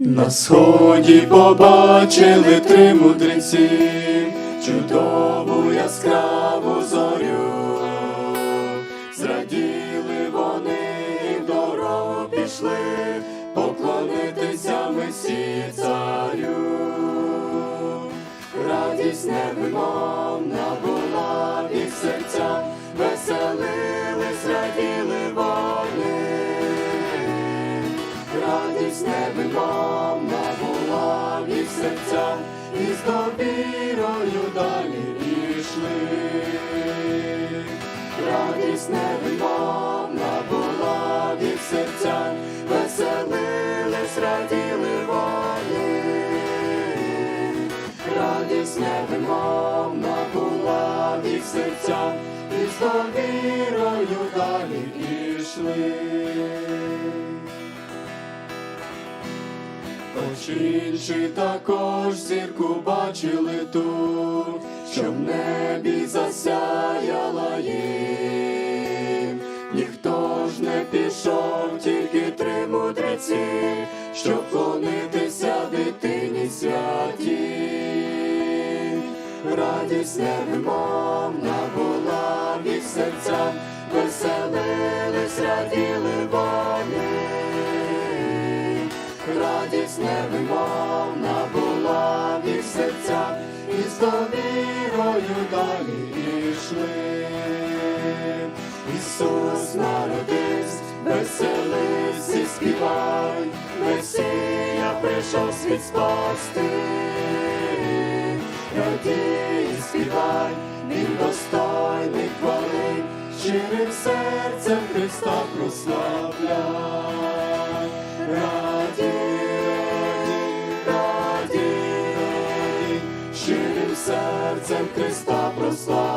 На сході побачили три мудреці, чудову яскраву зорю. Зраділи вони і в дорогу пішли, поклонитися Месії царю. Радість була Радість невимовна була в серця, і з довірою далі пішли. Радість невимовна була в серця, веселились, раділи вони. Радість невимовна була в серця, і з довірою далі пішли. Інші також зірку бачили ту, що в небі засяяла їм. Ніхто ж не пішов, тільки три мудреці, щоб вклонитися дитині святій. Радість невимовна була в їх серцях, веселились, раділи вони. Радість невимовна була в їх серцях, і з довірою далі пішли. Ісус народився, веселись і співай, Месія прийшов світ спасти. Радій співай, він достойний хвали, щирим серцем Христа прославляй. Серцем Христа прославляй.